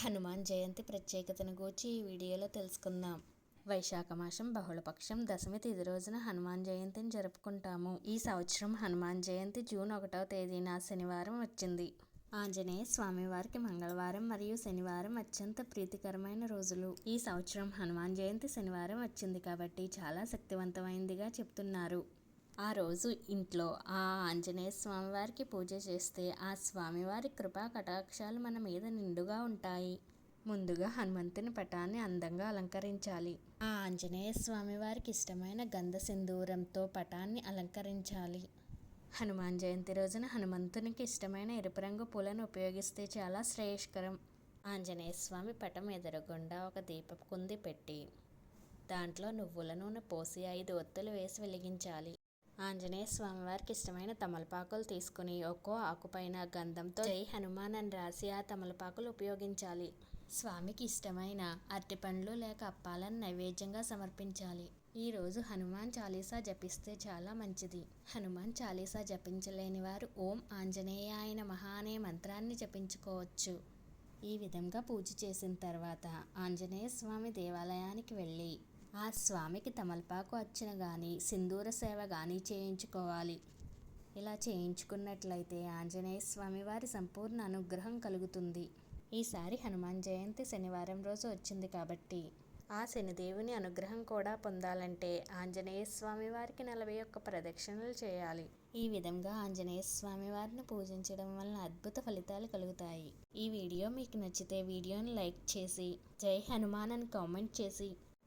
హనుమాన్ జయంతి ప్రత్యేకతను గూర్చి ఈ వీడియోలో తెలుసుకుందాం. వైశాఖ మాసం బహుళపక్షం దశమి తిది రోజున హనుమాన్ జయంతిని జరుపుకుంటాము. ఈ సంవత్సరం హనుమాన్ జయంతి జూన్ ఒకటవ తేదీన శనివారం వచ్చింది. ఆంజనేయ స్వామివారికి మంగళవారం మరియు శనివారం అత్యంత ప్రీతికరమైన రోజులు. ఈ సంవత్సరం హనుమాన్ జయంతి శనివారం వచ్చింది కాబట్టి చాలా శక్తివంతమైందిగా చెప్తున్నారు. ఆ రోజు ఇంట్లో ఆ ఆంజనేయ స్వామివారికి పూజ చేస్తే ఆ స్వామివారి కృపా కటాక్షాలు మన మీద నిండుగా ఉంటాయి. ముందుగా హనుమంతుని పటాన్ని అందంగా అలంకరించాలి. ఆ ఆంజనేయ స్వామివారికి ఇష్టమైన గంధ సింధూరంతో పటాన్ని అలంకరించాలి. హనుమాన్ జయంతి రోజున హనుమంతునికి ఇష్టమైన ఎరుపు రంగు పూలను ఉపయోగిస్తే చాలా శ్రేయస్కరం. ఆంజనేయ స్వామి పటం ఎదురుగుండా ఒక దీపపు కుంది పెట్టి దాంట్లో నువ్వుల నూనె పోసి ఐదు ఒత్తులు వేసి వెలిగించాలి. ఆంజనేయ స్వామివారికి ఇష్టమైన తమలపాకులు తీసుకుని ఒక్కో ఆకుపైన గంధంతో జై హనుమాన్ అని రాసి ఆ తమలపాకులు ఉపయోగించాలి. స్వామికి ఇష్టమైన అరటిపండ్లు లేక అప్పాలను నైవేద్యంగా సమర్పించాలి. ఈరోజు హనుమాన్ చాలీసా జపిస్తే చాలా మంచిది. హనుమాన్ చాలీసా జపించలేని వారు ఓం ఆంజనేయ ఆయన మహా అనే మంత్రాన్ని జపించుకోవచ్చు. ఈ విధంగా పూజ చేసిన తర్వాత ఆంజనేయ స్వామి దేవాలయానికి వెళ్ళి ఆ స్వామికి తమలపాకు అర్చన కానీ సింధూర సేవ కానీ చేయించుకోవాలి. ఇలా చేయించుకున్నట్లయితే ఆంజనేయ స్వామి వారి సంపూర్ణ అనుగ్రహం కలుగుతుంది. ఈసారి హనుమాన్ జయంతి శనివారం రోజు వచ్చింది కాబట్టి ఆ శనిదేవుని అనుగ్రహం కూడా పొందాలంటే ఆంజనేయ స్వామి వారికి నలభై ఒక్క ప్రదక్షిణలు చేయాలి. ఈ విధంగా ఆంజనేయ స్వామి వారిని పూజించడం వలన అద్భుత ఫలితాలు కలుగుతాయి. ఈ వీడియో మీకు నచ్చితే వీడియోని లైక్ చేసి జై హనుమాన్ అని కామెంట్ చేసి